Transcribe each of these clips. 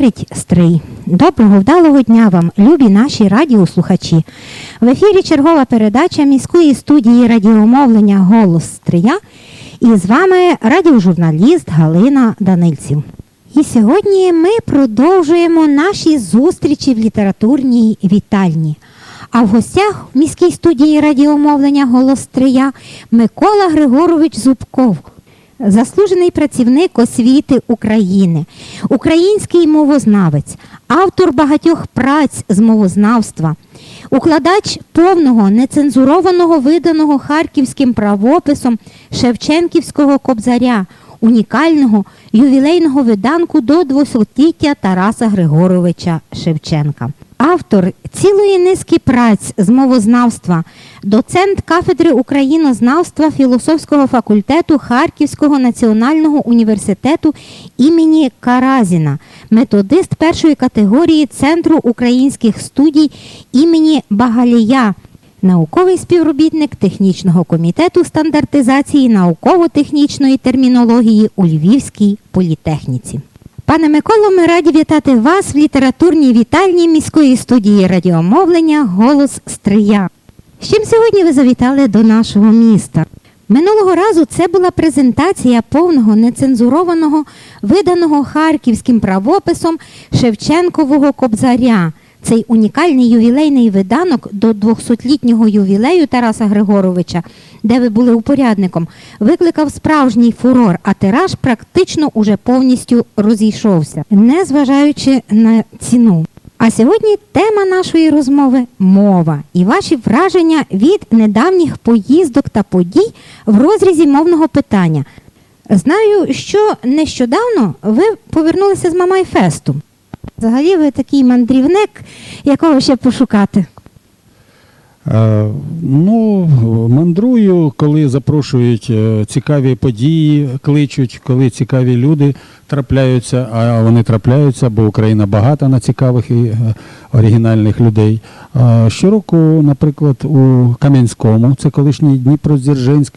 говорить Стрий. Доброго вдалого дня вам, любі наші радіослухачі. В ефірі чергова передача міської студії радіомовлення Голос Стрия. І з вами радіожурналіст Галина Данильців. І сьогодні ми продовжуємо наші зустрічі в літературній вітальні. А в гостях в міській студії радіомовлення Голос Стрия Микола Григорович Зубков, заслужений працівник освіти України, український мовознавець, автор багатьох праць з мовознавства, укладач повного нецензурованого виданого харківським правописом Шевченківського кобзаря, унікального ювілейного виданку до 200-ліття Тараса Григоровича Шевченка. Автор цілої низки праць з мовознавства, доцент кафедри українознавства філософського факультету Харківського національного університету імені Каразіна, методист першої категорії Центру українських студій імені Багалія, науковий співробітник технічного комітету стандартизації науково-технічної термінології у Львівській політехніці. Пане Миколо, ми раді вітати вас в літературній вітальні міської студії радіомовлення Голос Стрия. З чим сьогодні ви завітали до нашого міста? Минулого разу це була презентація повного нецензурованого, виданого харківським правописом Шевченкового кобзаря. Цей унікальний ювілейний виданок до 200-літнього ювілею Тараса Григоровича, де ви були упорядником, викликав справжній фурор, а тираж практично уже повністю розійшовся, незважаючи на ціну. А сьогодні тема нашої розмови мова і ваші враження від недавніх поїздок та подій в розрізі мовного питання. Знаю, що нещодавно ви повернулися з Мамайфесту. Взагалі ви такий мандрівник, якого ще пошукати. Е, Ну, мандрую, коли запрошують е, цікаві події, кличуть, коли цікаві люди трапляються, а вони трапляються, бо Україна багата на цікавих і е, оригінальних людей. Щороку, наприклад, у Кам'янському, це колишній Дніпродзержинськ,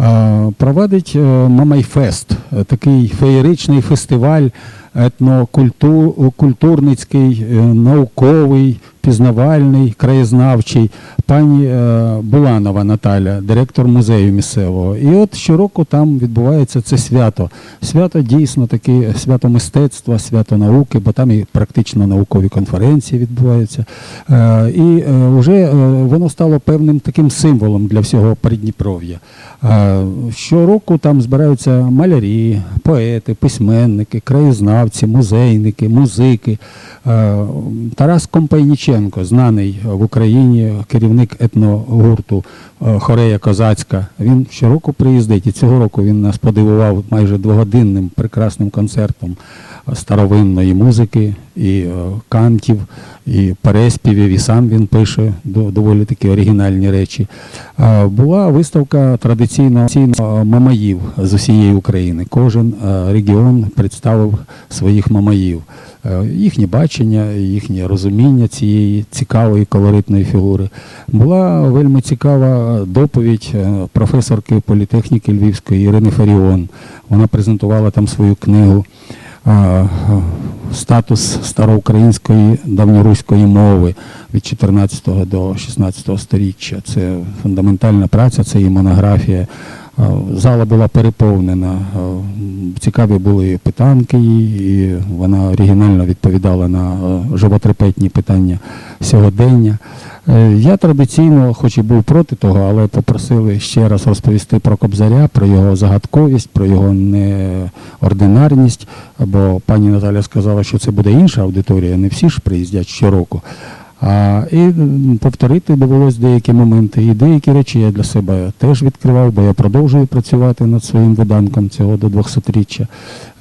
е, проводить Мамайфест, такий феєричний фестиваль етнокультурницький, е, науковий, пізнавальний, краєзнавчий. Пані е, Буланова Наталя, директор музею місцевого. І от щороку там відбувається це свято. Свято дійсно таке свято мистецтва, свято науки, бо там і практично наукові конференції відбуваються. Е, І вже воно стало певним таким символом для всього Придніпров'я. Е, Щороку там збираються малярі, поети, письменники, краєзнавці, музейники, музики. Е, Тарас Компайніченко, знаний в Україні керівник етногурту е, Хорея Козацька. Він щороку приїздить, і цього року він нас подивував майже двогодинним прекрасним концертом старовинної музики, і е, кантів, і переспівів, і сам він пише доволі такі оригінальні речі. Була виставка традиційно мамаїв з усієї України. Кожен регіон представив своїх мамаїв. Їхнє бачення, їхнє розуміння цієї цікавої колоритної фігури. Була вельми цікава доповідь професорки політехніки Львівської Ірини Фаріон. Вона презентувала там свою книгу Статус староукраїнської давньоруської мови від 14 до 16 сторіччя. Це фундаментальна праця, це її монографія. Зала була переповнена. Цікаві були питанки, і вона оригінально відповідала на животрепетні питання сьогодення. Е, Я традиційно, хоч і був проти того, але попросили ще раз розповісти про Кобзаря, про його загадковість, про його неординарність. Бо пані Наталя сказала, що це буде інша аудиторія, не всі ж приїздять щороку. А, і повторити довелось деякі моменти. І деякі речі я для себе теж відкривав, бо я продовжую працювати над своїм виданком цього до 200-річчя.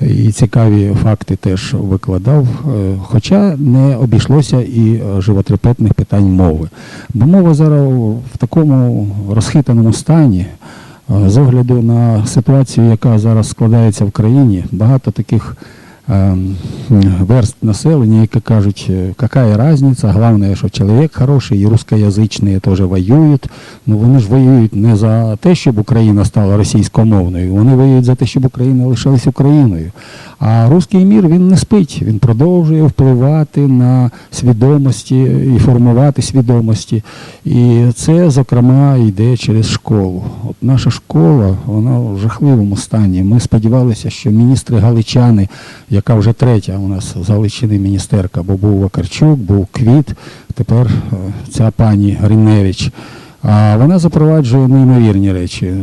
І цікаві факти теж викладав. Е, Хоча не обійшлося і е, животрепетних питань мови. Бо мова зараз в такому розхитаному стані. Е, З огляду на ситуацію, яка зараз складається в країні, багато таких верст населення, які кажуть, е, яка різниця, головне, що чоловік хороший і русскоязичні теж воюють. Ну вони ж воюють не за те, щоб Україна стала російськомовною, вони воюють за те, щоб Україна лишилась Україною. А руський мір він не спить, він продовжує впливати на свідомості і формувати свідомості. І це, зокрема, йде через школу. От наша школа, вона в жахливому стані. Ми сподівалися, що міністри Галичани, яка вже третя у нас з міністерка, бо був Вакарчук, був Квіт, тепер е, ця пані Гриневич. А вона запроваджує неймовірні речі.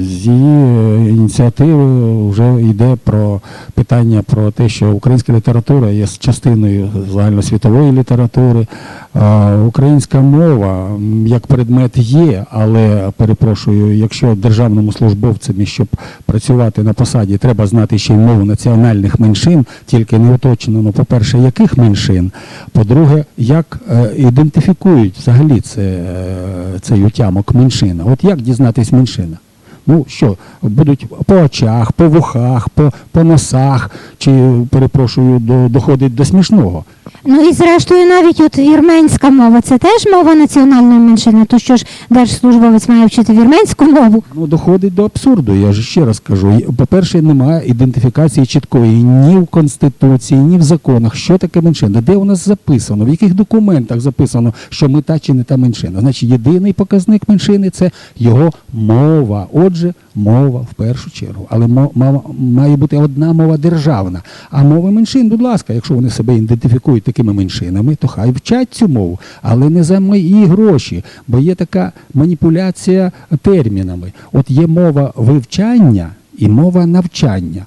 З її е, ініціативи вже йде про питання про те, що українська література є частиною загальносвітової літератури. Українська мова як предмет є, але перепрошую, якщо державному службовцеві, щоб працювати на посаді, треба знати ще й мову національних меншин, тільки не уточнено, по-перше, яких меншин, по-друге, як е, ідентифікують взагалі це, е, цей утямок меншина. От як дізнатись меншина? Ну що, будуть по очах, по вухах, по, по носах, чи, перепрошую, до, доходить до смішного. Ну і зрештою, навіть от вірменська мова це теж мова національної меншини. То що ж держслужбовець має вчити вірменську мову? Ну, доходить до абсурду, я ж ще раз кажу. По-перше, немає ідентифікації чіткої ні в Конституції, ні в законах. Що таке меншина? Де у нас записано, в яких документах записано, що ми та чи не та меншина? Значить, єдиний показник меншини це його мова. Отже, мова в першу чергу. Але мова- має бути одна мова державна. А мови меншин, будь ласка, якщо вони себе ідентифікують такими меншинами, то хай вчать цю мову, але не за мої гроші, бо є така маніпуляція термінами. От є мова вивчання і мова навчання.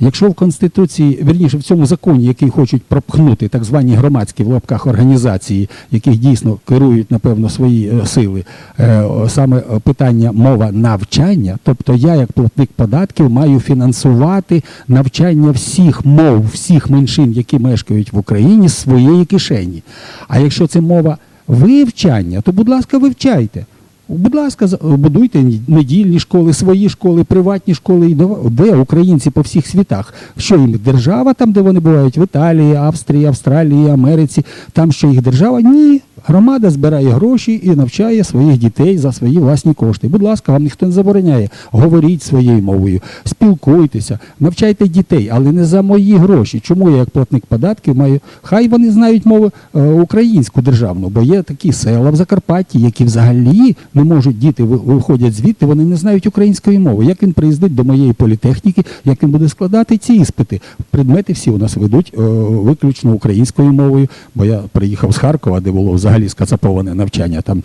Якщо в Конституції, верніше в цьому законі, який хочуть пропхнути так звані громадські в лапках організації, яких дійсно керують, напевно, свої е, сили, е, саме е, питання мова навчання, тобто я, як платник податків, маю фінансувати навчання всіх мов, всіх меншин, які мешкають в Україні, з своєї кишені. А якщо це мова вивчання, то, будь ласка, вивчайте. Будь ласка, будуйте недільні школи, свої школи, приватні школи. Де українці по всіх світах? Що їм держава там, де вони бувають? В Італії, Австрії, Австралії, Америці. Там що їх держава? Ні. Громада збирає гроші і навчає своїх дітей за свої власні кошти. Будь ласка, вам ніхто не забороняє. Говоріть своєю мовою, спілкуйтеся, навчайте дітей, але не за мої гроші. Чому я, як платник податків, маю? Хай вони знають мову е, українську державну, бо є такі села в Закарпатті, які взагалі не можуть діти виходять звідти, вони не знають української мови. Як він приїздить до моєї політехніки, як він буде складати ці іспити? Предмети всі у нас ведуть е, виключно українською мовою, бо я приїхав з Харкова, де було взагалі скацаповане навчання. Там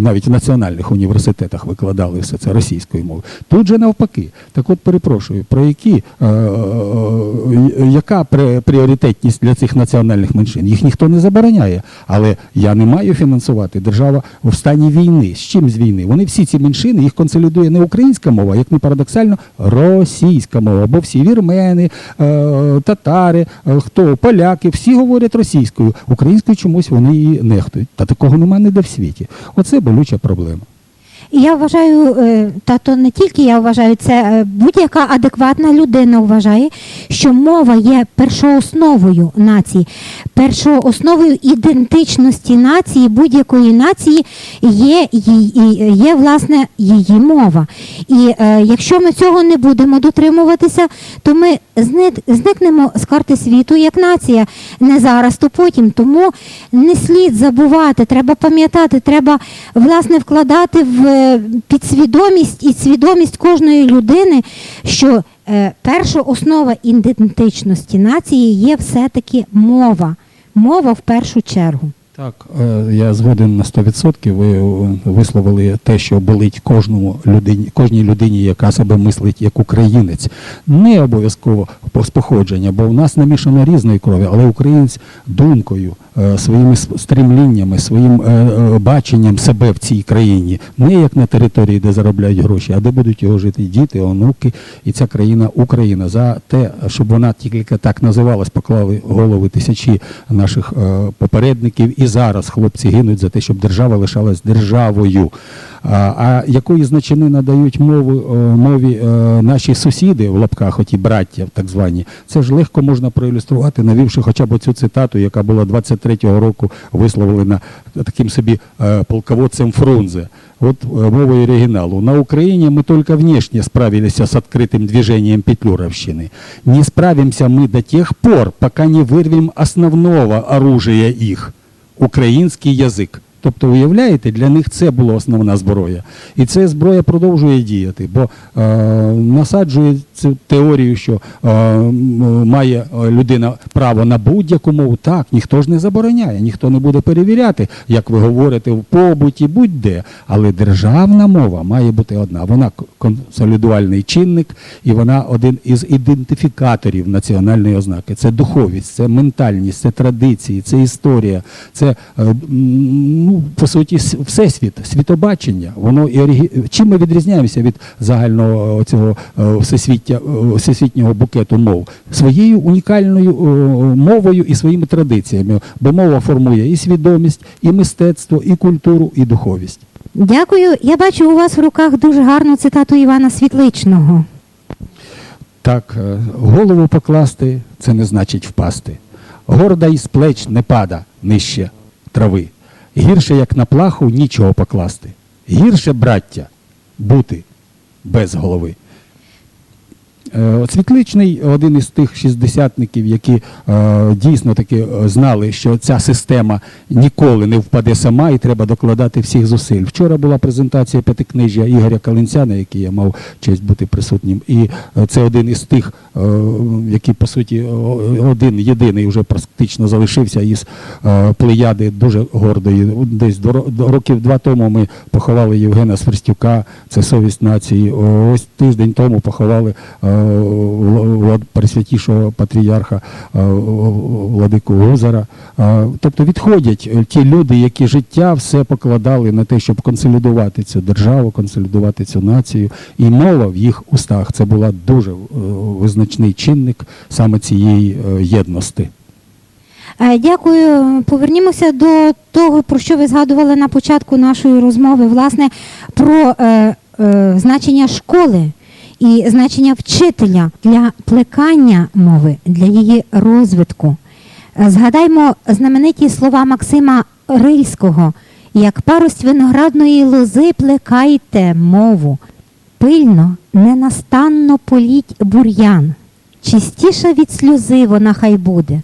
навіть в національних університетах викладали все це російською мовою. Тут же навпаки. Так от перепрошую, про які е, е, яка пріоритетність для цих національних меншин? Їх ніхто не забороняє, але я не маю фінансувати. Держава в стані війни. З чим з війни? Вони всі ці меншини, їх консолідує не українська мова, як не парадоксально, російська мова. Бо всі вірмени, е, татари, е, хто поляки, всі говорять російською. Українською чомусь вони її нехтують. Та такого немає ніде в світі. Оце болюча проблема. Я вважаю, е, та то не тільки я вважаю, це е, будь-яка адекватна людина вважає, що мова є першоосновою нації, першоосновою ідентичності нації, будь-якої нації є, її- є власне її мова. І е, якщо ми цього не будемо дотримуватися, то ми зникнемо з карти світу як нація. Не зараз, то потім. Тому не слід забувати, треба пам'ятати, треба власне вкладати в е, підсвідомість і свідомість кожної людини, що е, перша основа ідентичності нації є все-таки мова. Мова в першу чергу. Так, е, я згоден на 100%. Ви е, висловили те, що болить кожному людині, кожній людині, яка себе мислить як українець. Не обов'язково з походження, бо в нас намішано різної крові, але українець думкою, е, своїми с- стремліннями, своїм баченням себе в цій країні, не як на території, де заробляють гроші, а де будуть його жити діти, онуки, і ця країна Україна. За те, щоб вона тільки так називалась, поклали голови тисячі наших попередників і зараз хлопці гинуть за те, щоб держава лишалась державою. А, а якої значини надають мову, е, мові е, наші сусіди в лапках, оті браття, так звані, це ж легко можна проілюструвати, навівши хоча б цю цитату, яка була 23-го року висловлена таким собі е, полководцем Фрунзе. Вот э, мовой оригиналу. На Украине мы только внешне справились с открытым движением Петлюровщины. Не справимся мы до тех пор, пока не вырвем основного оружия их – український язик. Тобто, уявляєте, для них це була основна зброя. І ця зброя продовжує діяти, бо е, насаджує цю теорію, що е, має е, людина право на будь-яку мову. Так, ніхто ж не забороняє, ніхто не буде перевіряти, як ви говорите, в побуті, будь-де. Але державна мова має бути одна. Вона консолідувальний чинник, і вона один із ідентифікаторів національної ознаки. Це духовість, це ментальність, це традиції, це історія, це е, ну, по суті всесвіт, світобачення. Воно і. Чим ми відрізняємося від загального е, цього е, всесвіття, е, всесвітнього букету мов? Своєю унікальною мовою і своїми традиціями. Бо мова формує і свідомість, і мистецтво, і культуру, і духовість. Дякую. Я бачу у вас в руках дуже гарну цитату Івана Світличного. Так, голову покласти це не значить впасти. Горда із плеч не пада нижче трави. Гірше, як на плаху, нічого покласти. Гірше, браття, бути без голови. Е, Світличний один із тих шістдесятників, які е, дійсно таки е, знали, що ця система ніколи не впаде сама і треба докладати всіх зусиль. Вчора була презентація п'ятикнижжя Ігоря Калинця, на якій я мав честь бути присутнім. І це один із тих, який, по суті, один єдиний вже практично залишився із плеяди дуже гордої. Десь до, років два тому ми поховали Євгена Сверстюка, це совість нації. Ось тиждень тому поховали Пресвятішого патріарха е, Владику Гузара. Е, Тобто відходять е, ті люди, які життя все покладали на те, щоб консолідувати цю державу, консолідувати цю націю. І мова в їх устах це була дуже визначний чинник саме цієї єдності. Дякую. Повернімося до того, про що ви згадували на початку нашої розмови, власне, про е, е, значення школи і значення вчителя для плекання мови, для її розвитку. Е, Згадаймо знамениті слова Максима Рильського: як парость виноградної лози плекайте мову, пильно, ненастанно політь бур'ян, чистіша від сльози вона хай буде.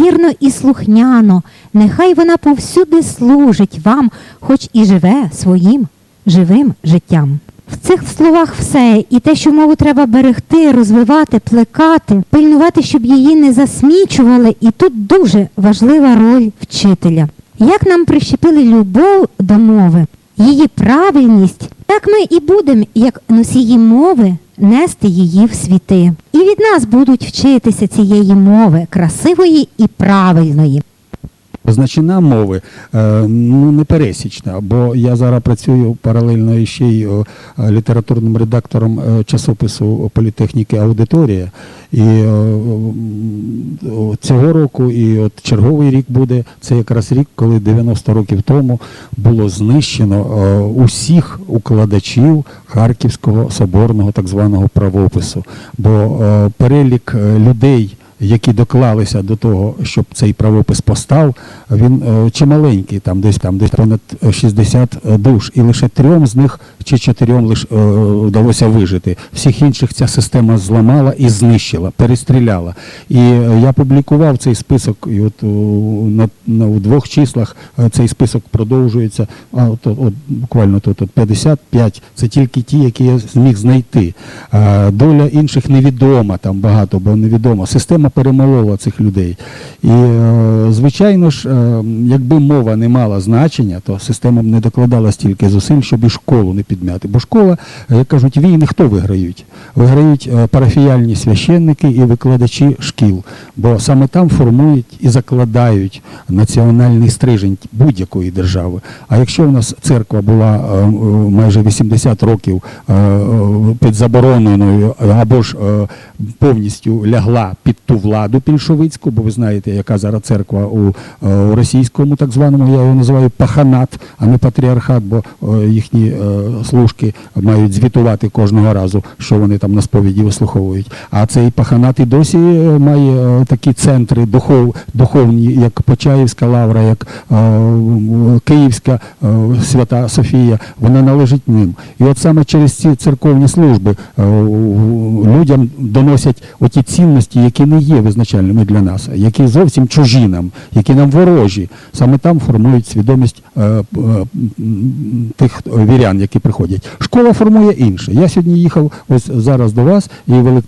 Вірно і слухняно, нехай вона повсюди служить вам, хоч і живе своїм живим життям. В цих словах все, і те, що мову треба берегти, розвивати, плекати, пильнувати, щоб її не засмічували, і тут дуже важлива роль вчителя. Як нам прищепили любов до мови, її правильність, так ми і будемо, як носії мови, нести її в світи. І від нас будуть вчитися цієї мови красивої і правильної. Значина мови е, ну, непересічна, бо я зараз працюю паралельно ще й е, літературним редактором е, часопису політехніки Аудиторія. І цього року, і от черговий рік буде, це якраз рік, коли 90 років тому було знищено усіх укладачів Харківського соборного так званого правопису. Бо перелік людей які доклалися до того, щоб цей правопис постав, він е, чималенький, там десь там десь понад 60 душ, і лише трьом з них чи чотирьом лише вдалося вижити. Всіх інших ця система зламала і знищила, перестріляла. І е, я публікував цей список, і от на, на у двох числах е, цей список продовжується. А от, от, буквально тут от 55, це тільки ті, які я зміг знайти. Доля інших невідома, там багато, бо невідомо. Система перемолола цих людей. І, е, звичайно ж, е, якби мова не мала значення, то система б не докладала стільки зусиль, щоб і школу не підмяти. Бо школа, як кажуть, війни хто виграють? Виграють е, парафіяльні священники і викладачі шкіл, бо саме там формують і закладають національний стрижень будь-якої держави. А якщо у нас церква була майже 80 років під забороненою або ж повністю лягла під ту владу більшовицьку, бо ви знаєте, яка зараз церква у, е, у російському так званому, я його називаю паханат, а не патріархат, бо е, їхні е, служки мають звітувати кожного разу, що вони там на сповіді вислуховують. А цей паханат і досі має такі центри духов, духовні, як Почаївська лавра, як Київська Свята Софія, вона належить ним. І от саме через ці церковні служби е, у- людям оті цінності, які не є визначальними для нас, які зовсім чужі нам, які нам ворожі. Саме там формують свідомість е, е, тих вірян, які приходять. Школа формує інше. Я сьогодні їхав ось зараз до вас і в е,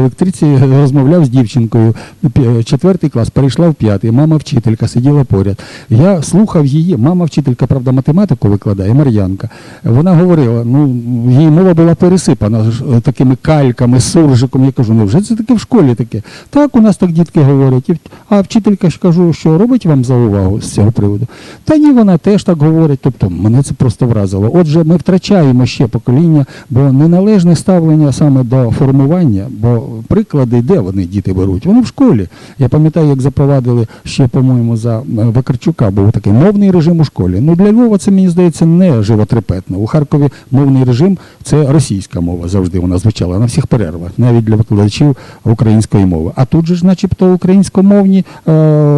електриці розмовляв з дівчинкою. Пі- Четвертий клас перейшла в п'ятий. Мама вчителька сиділа поряд. Я слухав її. Мама вчителька, правда, математику викладає, Мар'янка. Вона говорила, ну її мова була пересипана е, такими кальками, суржиком. Я кажу, невже це таке в школі таке? Так, у нас так дітки говорять. А вчителька ж кажу, що робить вам за увагу з цього приводу? Та ні, вона теж так говорить. Тобто мене це просто вразило. Отже, ми втрачаємо ще покоління, бо неналежне ставлення саме до формування, бо приклади, де вони діти беруть? Вони в школі. Я пам'ятаю, як запровадили ще, по-моєму, за е, Вакарчука був такий мовний режим у школі. Ну для Львова це мені здається не животрепетно. У Харкові мовний режим це російська мова завжди вона звучала на всіх перервах, навіть для викладачів української мови. А тут же ж, начебто, українськомовні е,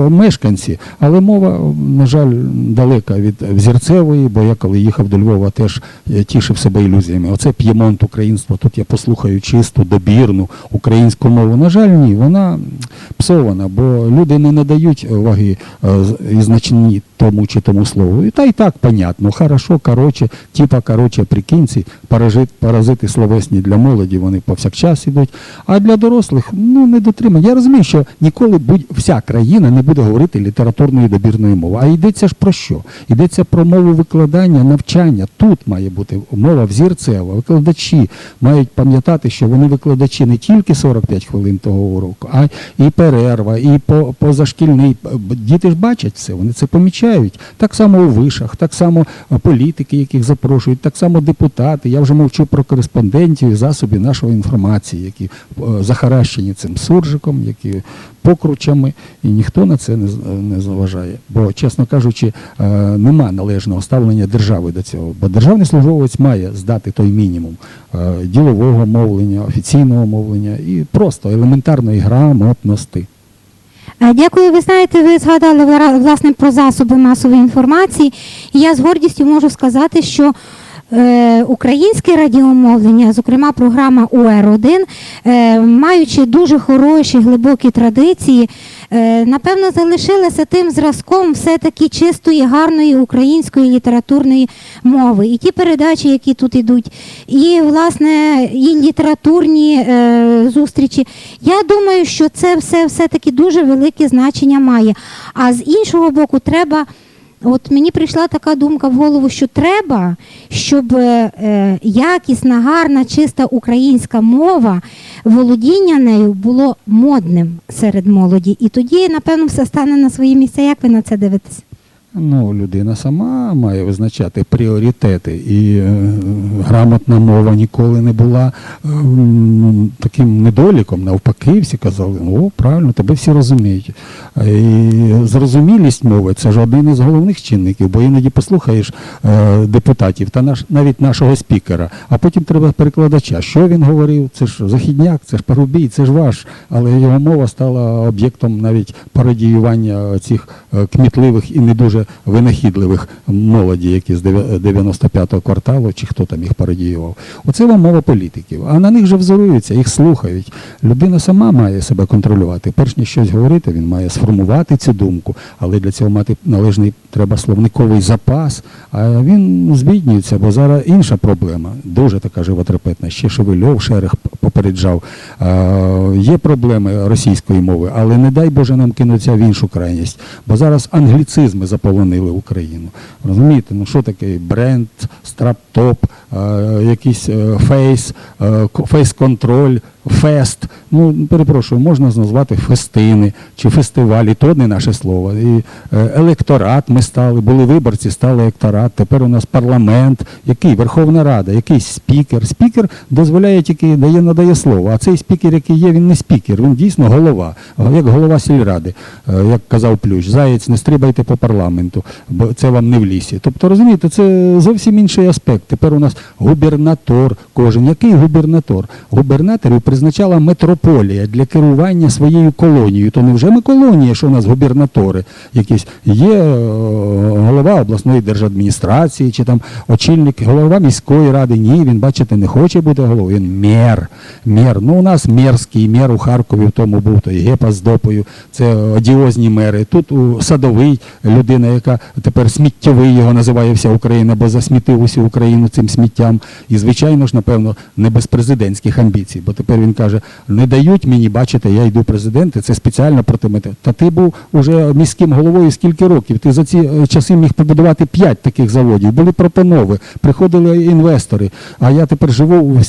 мешканці, але мова, на жаль, далека від взірцевої, бо я коли їхав до Львова, теж е, тішив себе ілюзіями. Оце п'ємонт українства. Тут я послухаю чисту, добірну українську мову. На жаль, ні, вона псована, бо люди не надають ваги е, і значенні тому чи тому слову. І та й так понятно. Хорошо, короче, типа короче, прикинці, паразит, паразити словесні для молоді, вони повсякчас ідуть. А для дорослих ну не дотримання. Я розумію, що ніколи будь вся країна не буде говорити літературною добірною мовою. А йдеться ж про що? Йдеться про мову викладання, навчання. Тут має бути мова взірцева. Викладачі мають пам'ятати, що вони викладачі не тільки 45 хвилин того уроку, а і перерва, і по, позашкільний. Діти ж бачать все, вони це помічають. Так само у вишах, так само е, політики, яких запрошують, так само депутати. Я вже мовчу про кореспондентів і засоби нашої інформації, які е, захаращені цим суржиком, які покручами, і ніхто на це не, з- не зважає. Бо, чесно кажучи, е, нема належного ставлення держави до цього. Бо державний службовець має здати той мінімум е, ділового мовлення, офіційного мовлення і просто елементарної грамотності. Е, Дякую. Ви знаєте, ви згадали вла- власне про засоби масової інформації. І я з гордістю можу сказати, що українське радіомовлення, зокрема програма УР1, е, маючи дуже хороші глибокі традиції, е, напевно, залишилася тим зразком все-таки чистої, гарної української літературної мови. І ті передачі, які тут ідуть, і власне і літературні е, зустрічі. Я думаю, що це все все-таки дуже велике значення має. А з іншого боку, треба. От мені прийшла така думка в голову, що треба, щоб е, е, якісна, гарна, чиста українська мова, володіння нею було модним серед молоді. І тоді, напевно, все стане на свої місця. Як ви на це дивитесь? Ну, людина сама має визначати пріоритети, і е, грамотна мова ніколи не була е, таким недоліком. Навпаки, всі казали, о, правильно, тебе всі розуміють. Е, І зрозумілість мови це ж один із головних чинників, бо іноді послухаєш е, депутатів та наш навіть нашого спікера, а потім треба перекладача. Що він говорив? Це ж західняк, це ж парубій, це ж ваш. Але його мова стала об'єктом навіть пародіювання цих е, кмітливих і не дуже винахідливих молоді, які з 95-го кварталу, чи хто там їх пародіював. Оце вам мова політиків. А на них же взоруються, їх слухають. Людина сама має себе контролювати. Перш ніж щось говорити, він має сформувати цю думку, але для цього мати належний треба словниковий запас. А він збіднюється, бо зараз інша проблема, дуже така животрепетна. Ще Шевельов Шерех попереджав. Є проблеми російської мови, але не дай Боже нам кинуться в іншу крайність. Бо зараз англіцизми заполонили Україну. Розумієте, ну що таке бренд, страптоп, е, якийсь е, фейс, е, фейс-контроль, фест. Ну, перепрошую, можна назвати фестини чи фестивалі, то не наше слово. І е, електорат ми стали, були виборці, стали електорат. Тепер у нас парламент, який Верховна Рада, якийсь спікер. Спікер дозволяє тільки дає надає слово. А цей спікер, який є, він не спікер, він дійсно голова, як голова сільради, е, як казав Плющ. Заєць, не стрибайте по парламенту, бо це вам не в лісі. Тобто, розумієте, це зовсім інший аспект. Тепер у нас губернатор кожен. Який губернатор? Губернаторів призначала метрополія для керування своєю колонією. То невже ми колонія, що у нас губернатори якісь? Є е, голова обласної держадміністрації, чи там очільник, голова міської ради. Ні, він, бачите, не хоче бути головою. Він мер. Мер. Ну, у нас мерський мер у Харкові в тому був, той Гепа з допою. Це одіозні мери. Тут у садовий людина, яка тепер сміттєвий його називає вся Україна, бо засмітив усю Україну цим сміттям. І, звичайно ж, напевно, не без президентських амбіцій. Бо тепер він каже: не дають мені, бачите, я йду президент, і це спеціально проти мене. Та ти був уже міським головою скільки років? Ти за ці е, часи міг побудувати п'ять таких заводів. Були пропанови, приходили інвестори. А я тепер живу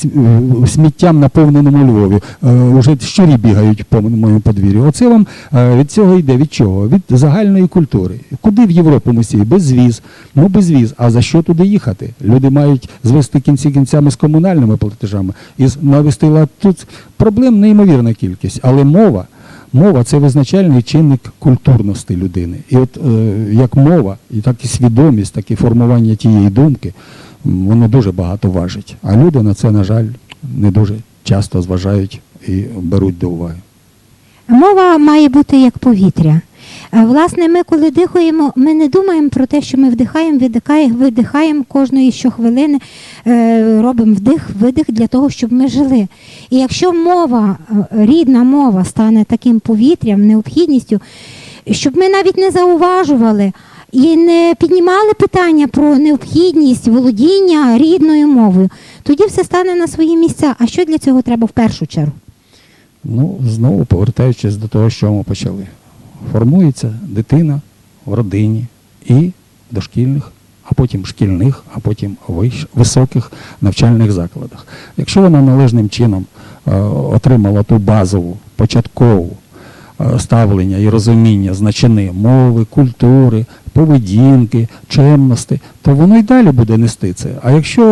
в сміттям наповненому Львові. Е, Уже щурі бігають по моєму подвір'ю. Оце вам е, від цього йде. Від чого? Від загальної культури. Куди в Європу ми всі? Без віз. Ну без віз. А за що туди їхати? Люди мають звести кінці кінцями з комунальними платежами і навести лад. Тут проблем неймовірна кількість, але мова. Мова це визначальний чинник культурності людини. І от е, як мова, і так і свідомість, так і формування тієї думки, воно дуже багато важить. А люди на це, на жаль, не дуже часто зважають і беруть до уваги. Мова має бути як повітря. Е, Власне, ми коли дихаємо, ми не думаємо про те, що ми вдихаємо, видихаємо, видихаємо кожної щохвилини, е, робимо вдих, видих для того, щоб ми жили. І якщо мова, е, рідна мова стане таким повітрям, необхідністю, щоб ми навіть не зауважували і не піднімали питання про необхідність володіння рідною мовою, тоді все стане на свої місця. А що для цього треба в першу чергу? Ну, знову повертаючись до того, що ми почали. Формується дитина в родині і дошкільних, а потім шкільних, а потім високих навчальних закладах. Якщо вона належним чином е, отримала ту базову, початкову е, ставлення і розуміння значини мови, культури, поведінки, чемності, то воно й далі буде нести це. А якщо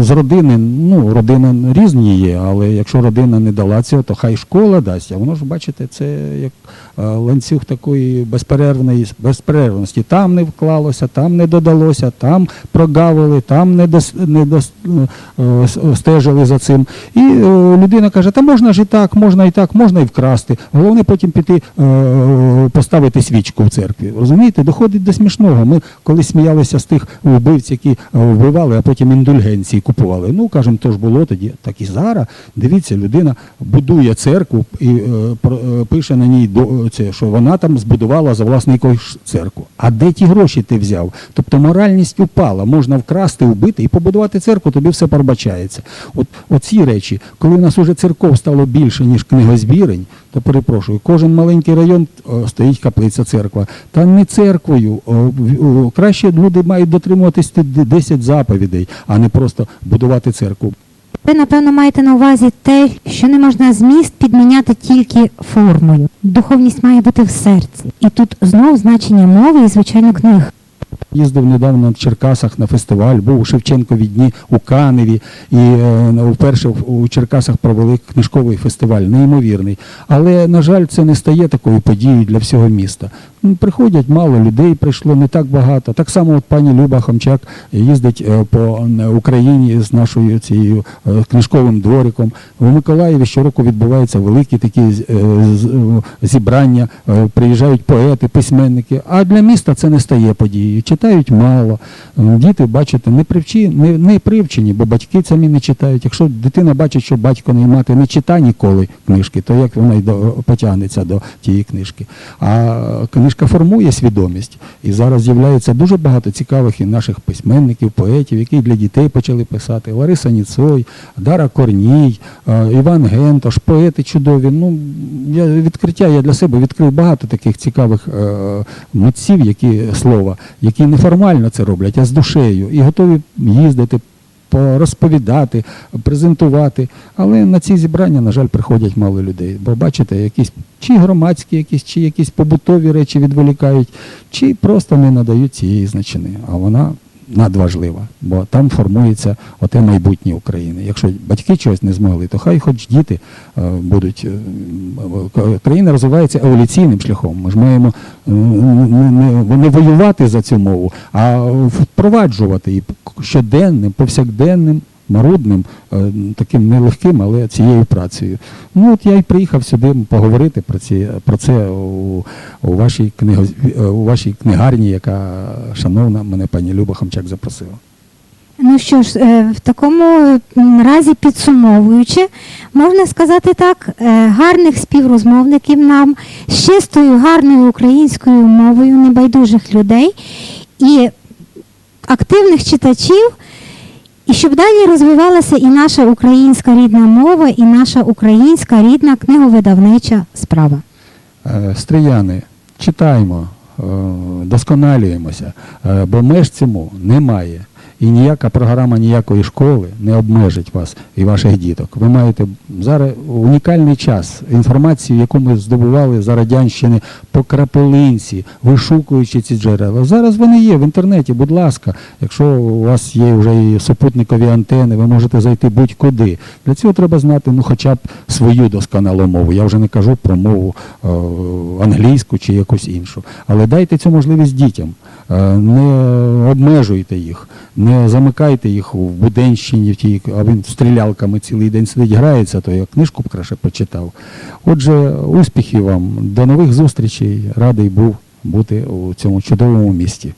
з родини, ну, родина різні є, але якщо родина не дала цього, то хай школа дасть. А воно ж, бачите, це як е, ланцюг такої безперервної безперервності. Там не вклалося, там не додалося, там прогавили, там не, дос, не дос, е, стежили за цим. І е, людина каже, та можна ж і так, можна і так, можна і вкрасти. Головне потім піти поставити свічку в церкві. Розумієте, доходить до смішного. Ми коли сміялися з тих вбивць, які е, вбивали, а потім індульгенції купували. Ну, кажемо, то ж було тоді. Так і зараз. Дивіться, людина будує церкву і е, е, пише на ній до це, що вона там збудувала за власний кошт церкву. А де ті гроші ти взяв? Тобто моральність упала. Можна вкрасти, вбити і побудувати церкву, тобі все пробачається. От оці речі, коли в нас уже церков стало більше, ніж книгозбірень, то перепрошую, кожен маленький район о, стоїть каплиця церква. Та не церквою. о, краще люди мають дотримуватись ті 10 заповідей, а не просто будувати церкву. Ви, напевно, маєте на увазі те, що не можна зміст підміняти тільки формою. Духовність має бути в серці. І тут знову значення мови і, звичайно, книг. Їздив недавно в Черкасах на фестиваль, був у Шевченкові дні у Каневі, і е, вперше у Черкасах провели книжковий фестиваль, неймовірний. Але, на жаль, це не стає такою подією для всього міста. Ну, Приходять мало людей, прийшло не так багато. Так само от пані Люба Хомчак їздить е, по Україні з нашою цією е, книжковим двориком. У Миколаєві щороку відбуваються великі такі е, зібрання, приїжджають поети, письменники. А для міста це не стає подією. Читають мало. Діти, бачите, не привчі, не, не привчені, бо батьки самі не читають. Якщо дитина бачить, що батько і мати не читає ніколи книжки, то як вона й до, потягнеться до тієї книжки? А книжка формує свідомість. І зараз з'являється дуже багато цікавих і наших письменників, поетів, які для дітей почали писати. Лариса Ніцой, Дара Корній, е, Іван Гентош, поети чудові. Ну, я відкриття я для себе відкрив багато таких цікавих е, митців, які слова, які неформально це роблять, а з душею, і готові їздити. По- розповідати, презентувати. Але на ці зібрання, на жаль, приходять мало людей. Бо бачите, якісь чи громадські, якісь, чи якісь побутові речі відволікають, чи просто не надають цієї значини. А вона надважлива, бо там формується оте майбутнє України. Якщо батьки чогось не змогли, то хай хоч діти е, будуть. е, Країна розвивається еволюційним шляхом. Ми ж маємо е, не воювати за цю мову, а впроваджувати її щоденним, повсякденним. Марудним, е, таким нелегким, але цією працею. Ну от я й приїхав сюди поговорити про ці про це у, у вашій книго, е, у вашій книгарні, яка шановна мене пані Люба Хамчак запросила. Ну що ж, е, в такому разі підсумовуючи, можна сказати так, гарних співрозмовників нам з чистою, гарною українською мовою небайдужих людей і активних читачів, і щоб далі розвивалася і наша українська рідна мова, і наша українська рідна книговидавнича справа. Е, Стрияни, читаємо, е, досконалюємося, е, бо меж цьому немає. І ніяка програма ніякої школи не обмежить вас і ваших діток. Ви маєте зараз унікальний час, інформацію, яку ми здобували за радянщини по крапелинці, вишукуючи ці джерела. Зараз вони є в інтернеті, будь ласка. Якщо у вас є вже і супутникові антени, ви можете зайти будь-куди. Для цього треба знати ну, хоча б свою досконалу мову. Я вже не кажу про мову е, англійську чи якусь іншу. Але дайте цю можливість дітям. Е, не обмежуйте їх, не замикайте їх в буденщині, в тій, а він стрілялками цілий день сидить, грається, то я книжку б краще почитав. Отже, успіхів вам, до нових зустрічей. Радий був бути у цьому чудовому місті.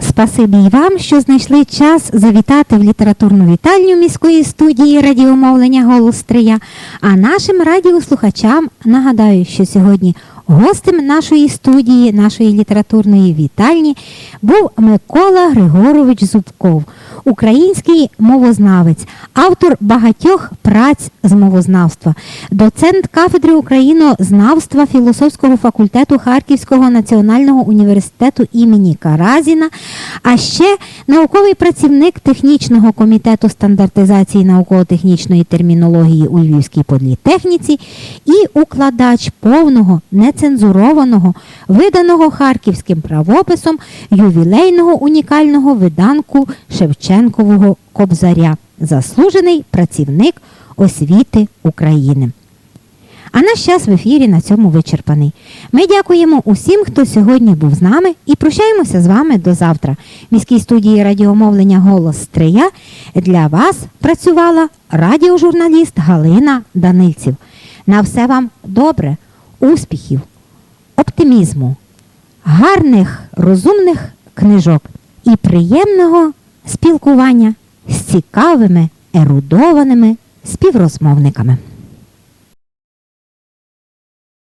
Спасибі й вам, що знайшли час завітати в літературну вітальню міської студії радіомовлення Голос Стрия. А нашим радіослухачам нагадаю, що сьогодні гостем нашої студії, нашої літературної вітальні, був Микола Григорович Зубков, український мовознавець, автор багатьох праць з мовознавства, доцент кафедри українознавства філософського факультету Харківського національного університету імені Каразіна, а ще науковий працівник технічного комітету стандартизації науково-технічної термінології у Львівській політехніці і укладач повного, нецензурованого, виданого харківським правописом ювілейного унікального виданку Шевченкового Кобзаря, заслужений працівник освіти України. А наш час в ефірі на цьому вичерпаний. Ми дякуємо усім, хто сьогодні був з нами, і прощаємося з вами до завтра. В міській студії радіомовлення Голос Стрия для вас працювала радіожурналіст Галина Данильців. На все вам добре, успіхів, оптимізму, гарних, розумних книжок і приємного спілкування з цікавими, ерудованими співрозмовниками.